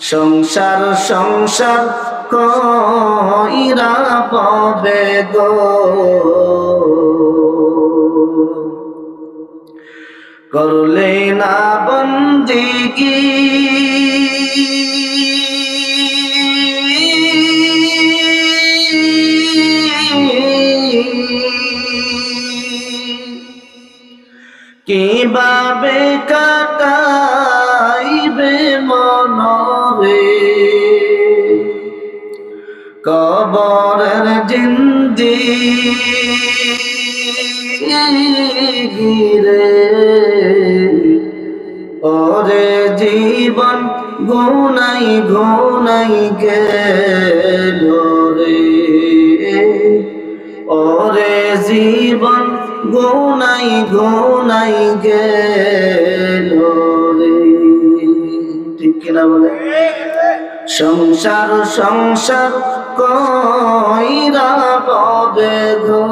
সংসার সংসার কইরা পাবে গো। করলে না বন্দিগি। কীভাবে কাটাইবে কবরের জিন্দি গিরে ওরে জীবন গুনাই গুনাই গেল রে ওরে জীবন গুনাই গুনাই গেল রে ঠিক কিনা বলে? সংসার সংসার কইরা পবে গো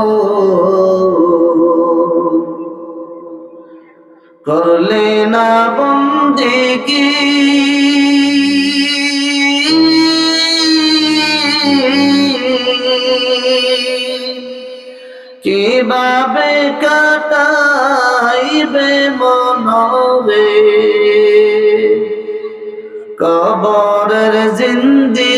করলে না বন্দিগি কীভাবে কাটাইবে মনরে? কবরের জিন্দি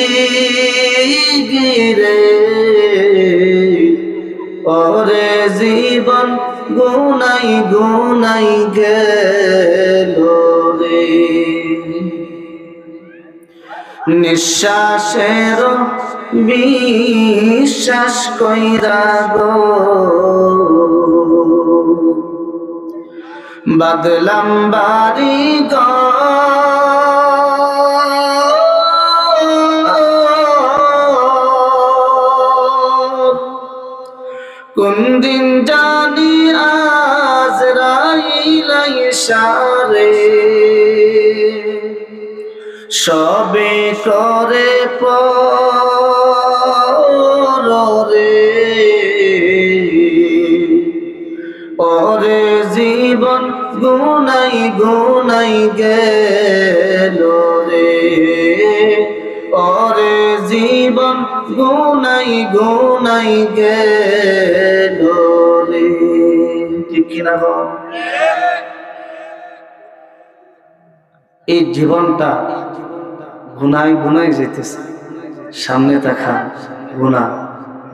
জীবন গুনাই গুনাই গেল রে। নিঃশ্বাসের বিশ্বাস কইরা গো। বাদলাম বাড়ি কোন দিন জানি আজ রাইলাই সারে সবে করে পরে ওরে জীবন গুনাই গুনাই গেল রে। গুনাই গুনাই গেল রে। ঠিক কিনা বল এই জীবনটা গুনাই গুনাই যেতেছে। সামনে তাকা গুণা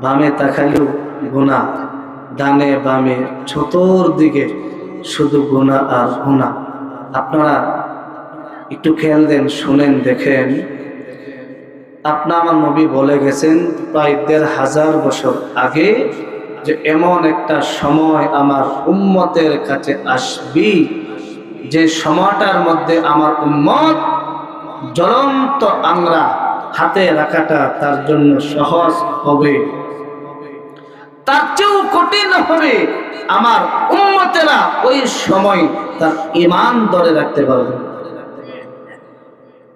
বামে তাকাইলেও গুণা ডানে বামে ছোটর চতুর্দিকে শুধু গুণা আর গুণা আপনারা একটু খেয়াল দেন, শুনেন, দেখেন। আপনা আমার নবী বলে গেছেন, প্রায় দেড় হাজার বছর আগে যে এমন একটা সময় আমার উম্মতের কাছে আসবি, যে সময়টার মধ্যে আমার উম্মত জ্বলন্ত আংরা হাতে রাখাটা তার জন্য সহজ হবে। তার চেয়েও কঠিন হবে আমার উম্মতেরা ওই সময় তার ইমান ধরে রাখতে পারবে।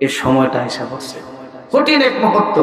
এ সময়টা হিসাব হচ্ছে কঠিন এক মুহূর্ত